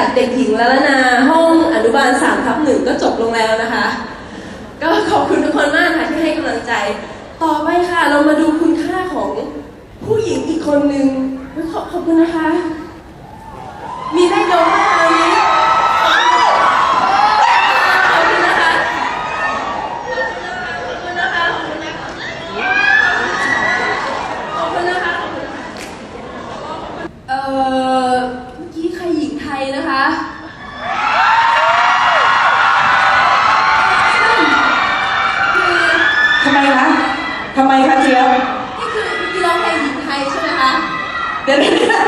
จากเด็กหญิงละละนาห้องอนุบาล3ทับหนึ่งก็จบลงแล้วนะคะ ก็ขอบคุณทุกคนมากค่ะที่ให้กำลังใจ ต่อไปค่ะเรามาดูคุณค่าของผู้หญิงอีกคนนึงขอบขอบคุณนะคะ มีได้ยกไหมคะวันนี้ขอบคุณนะคะ ขอบคุณนะคะ ขอบคุณนะคะ ขอบคุณนะคะ เอ่อ เมื่อกี้ใครหญิงไทยนะคะ คือ ทำไมคะทำไมคะเจี๊ยบ นี่คือเมื่อกี้ร้องเพลงหญิงไทยใช่ไหมคะ เดี๋ยวเดี๋ยวเดี๋ยว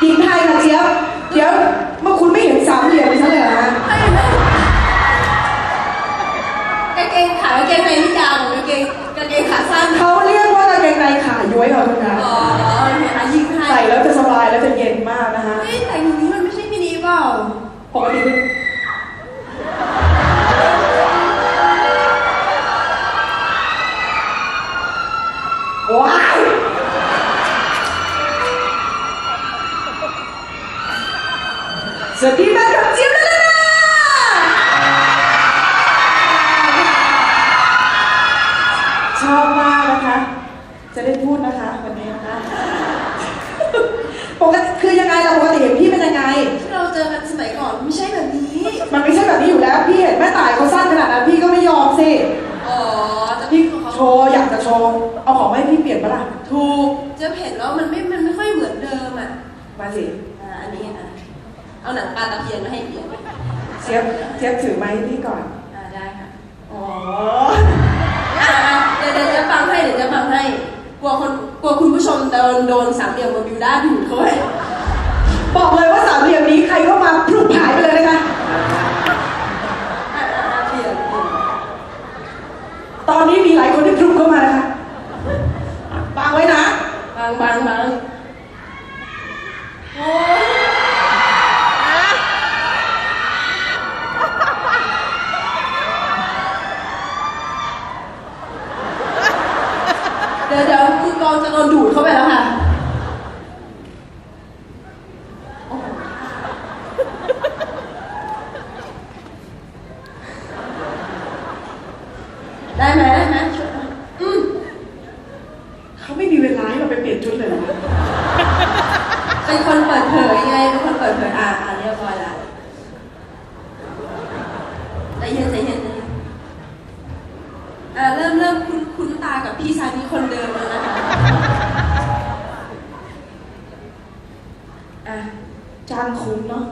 หญิงไทยค่ะเจี๊ยบ เดี๋ยวเมื่อคุณไม่เห็นสามเหลี่ยมดิฉันเลยเหรอฮะ ไม่ไม่กาง เกงขากางเกงในนี่ยาวกว่ากางเกงกางเกงขาสั้นเขาเรียกว่ากางเกงในขาย้วยเหรอคุณนะอ๋อเห็นไหมหญิงไทยใส่แล้วจะสบายแล้วจะเย็นมากนะคะเฮ้ยแต่อย่างนี้มันไม่ใช่มินิเปล่าปกติเป็นว้ายสวัสดีแม่ จะได้พูดนะคะวันนี้นะคะปกติคือยังไงล่ะปกติเห็นพี่เป็นยังไงที่เราเจอกันสมัยก่อนไม่ใช่แบบนี้ มันไม่ใช่แบบนี้อยู่แล้ว พี่เห็นแม่ตายเขาสั้นขนาดนั้นพี่ก็ไม่ยอมสิอ๋อแต่พี่พี่ของโชเขาว์อยากจะโชว์เอาของมาให้พี่เปลี่ยนปะล่ะถูกเจะเห็นแล้วมันไม่ มันไม่ค่อยเหมือนเดิมอะมาสิอ่าอันนี้อะเอาหนังปลาตะเพียนมาให้เปลี่ยนเทียบเทียบถือไม้ให้พี่ก่อนอ่าได้ค่ะอ๋อ ลัวคนกลัวคุณผู้ชมโดนโดนสามเหลี่ยมโมบิวด้าดูดเข้าไปบอกเลยว่าสามเหลี่ยมนี้ใครเข้ามาพลุกหายไปเลยนะคะอ่าอ่าอ่าเปลี่ยนเปลี่ยนตอนนี้มีหลายคนที่พลุกเข้ามานะคะบางไว้นะ บางบางบางโอ้ยเดี๋ยวเดี๋ยวคือกองจะโดนดูดเข้าไปแล้วค่ะ ได้ไหมได้ไหมช่วยอืม เขาไม่มีเวลาให้เราไปเปลี่ยนชุดเลยเหรอ เป็นคนเปิดเผยไงเป็นคนเปิดเผยอ่าอ่าเรียบร้อยแล้วใจเย็นใจเย็นใจเย็นอ่าเริ่มเริ่มคุ้นคุ้นตากับพี่ชายนี้คนเดิมแล้วนะคะอะจ้างคุ้มเนาะ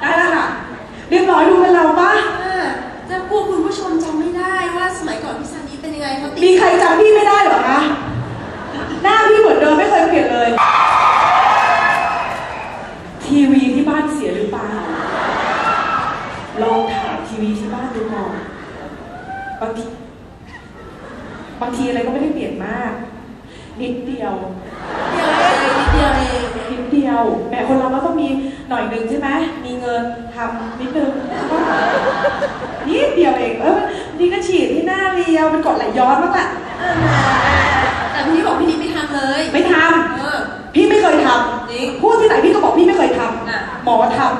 ได้แล้วค่ะเรียบร้อยดูเป็นเราปะอ่าจะกลัวคุณผู้ชมจำไม่ได้ว่าสมัยก่อนพี่ซานีเป็นยังไงเขาติดมีใครจำพี่ไม่ได้เหรอคะ หน้าพี่เหมือนเดิมไม่เคยเปลี่ยนเลย ทีวีที่บ้านเสียหรือเปล่า ลองถามทีวีที่บ้านดูก่อน บางทีบางทีอะไรก็ไม่ได้เปลี่ยนมาก นิดเดียว เดียวเองนิดเดียวเอง นิดเดียวแหม่คนเราก็ต้องมีหน่อยหนึ่งใช่ไหม มีเงินทำนิดนึงก็นิ ดเดียวเองเออนี่ก็ฉีดที่หน้าเรียวเป็นกรดไหลย้อนบ้างแหละแต่พี่บอกพี่นิดไม่ทำเลยไม่ทเออำพี่ไม่เคยทจริงำพูดที่ไหนพี่ก็บอกพี่ไม่เคยทอะำหมอทำ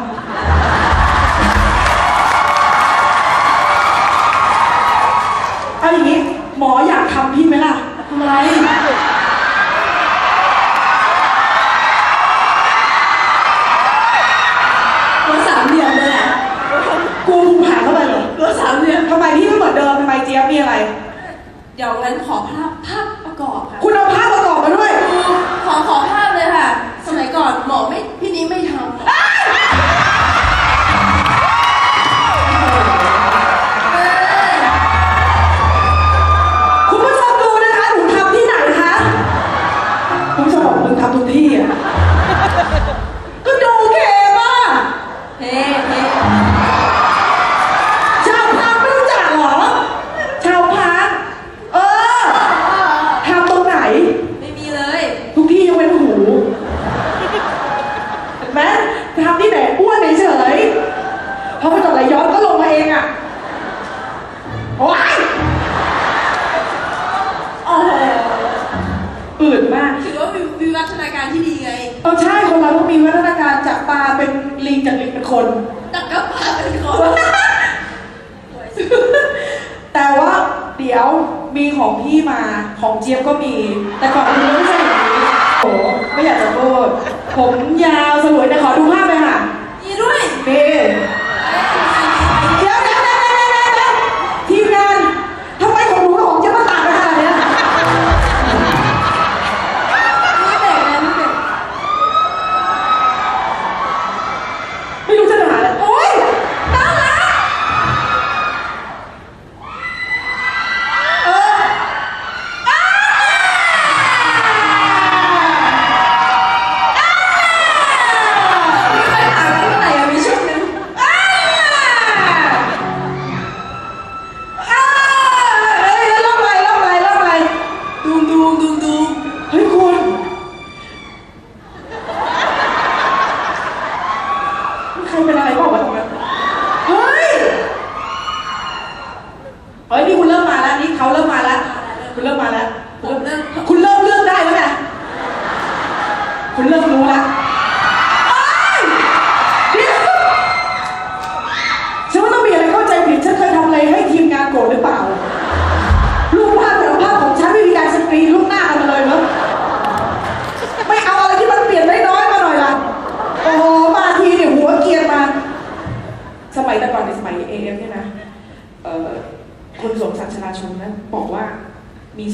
เอาอย่างนี้หมออยากทำพี่ไหมล่ะทำอะไร สามเหลี่ยมทำไมพี่ไม่เหมือนเดิมทำไมเจี๊ยบมีอะไร เดี๋ยวงั้นขอภาพภาพประกอบค่ะคุณเอาภาพประกอบมาด้วย ขอขอภาพเลยค่ะ สมัยก่อนหมอไม่พี่นี้ไม่ทำ จากลิงเป็นคนตักกระปาเป็นคนแต่ว่าเดี๋ยวมีของพี่มาของเจี๊ยบก็มี แต่ก่อนอื่นไม่ใช่อย่างนี้โอ้โหไม่อยากจะพูดผมยาวสลวยแต่ขอดูภาพเลยค่ะมีด้วยนี่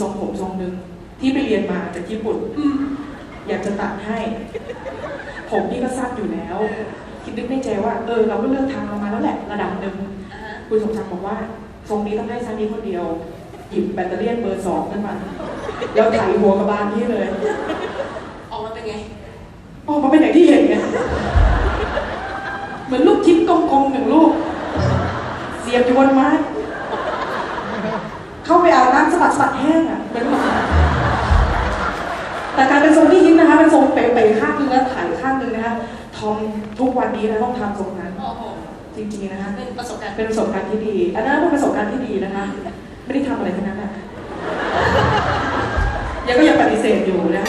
ทรงผมทรงหนึ่งที่ไปเรียนมาจากญี่ปุ่นอืมอยากจะตัดให้ ผมนี่ก็สั้นอยู่แล้ว คิดนึกในใจว่า เออ เราก็เลือกทางเรามาแล้วแหละระดับหนึ่งอ่าฮะคุณสมศักดิ์บอกว่า ทรงนี้ต้องให้ซันนี้คนเดียว หยิบแบตเตอรี่เบอร์สองขึ้นมาแล้วไถหัวกระบาลพี่เลย ออกมาเป็นไง ออกมาเป็นอย่างที่เห็นไงเหมือนลูกชิ้นกลมๆหนึ่งลูก เสียบอยู่บนไม้ เข้าไปอาบน้ำสะบัดสะบัดแห้งอะเป็นแบบแต่การเป็นทรงที่ฮิตนะคะเป็นทรงเป๋ๆข้างนึงแล้วถ่ายข้างนึงนะคะทอมทุกวันนี้นะต้องทำทรงนั้นโอ้โหจริงๆนะคะเป็นประสบการณ์เป็นประสบการณ์ที่ดี อันนั้นเป็นประสบการณ์ที่ดีนะคะ ไม่ได้ทำอะไรทั้งนั้นอะยังก็ยังปฏิเสธอยู่นะ